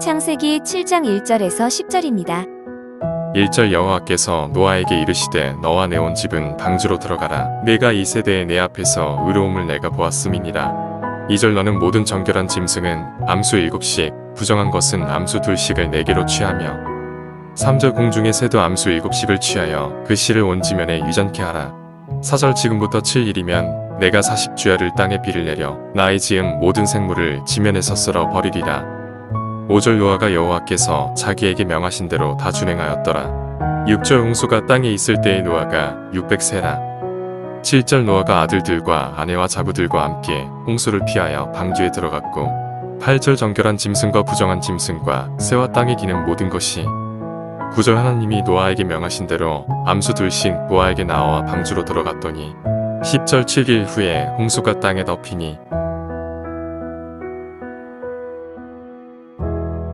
창세기 7장 1절에서 10절입니다. 1절 여호와께서 노아에게 이르시되 너와 내 온 집은 방주로 들어가라. 내가 이 세대에 내 앞에서 의로움을 내가 보았음이니라. 2절 너는 모든 정결한 짐승은 암수 7씩 부정한 것은 암수 둘씩을 네 개로 취하며 3절 공중의 새도 암수 7씩을 취하여 그 씨를 온 지면에 유전케 하라. 4절 지금부터 7일이면 내가 40주야를 땅에 비를 내려 나의 지은 모든 생물을 지면에서 쓸어 버리리라 5절 노아가 여호와께서 자기에게 명하신 대로 다 준행하였더라. 6절 홍수가 땅에 있을 때의 노아가 600세라. 7절 노아가 아들들과 아내와 자부들과 함께 홍수를 피하여 방주에 들어갔고 8절 정결한 짐승과 부정한 짐승과 새와 땅에 기는 모든 것이 9절 하나님이 노아에게 명하신 대로 암수 둘씩 노아에게 나와 방주로 들어갔더니 10절 7일 후에 홍수가 땅에 덮이니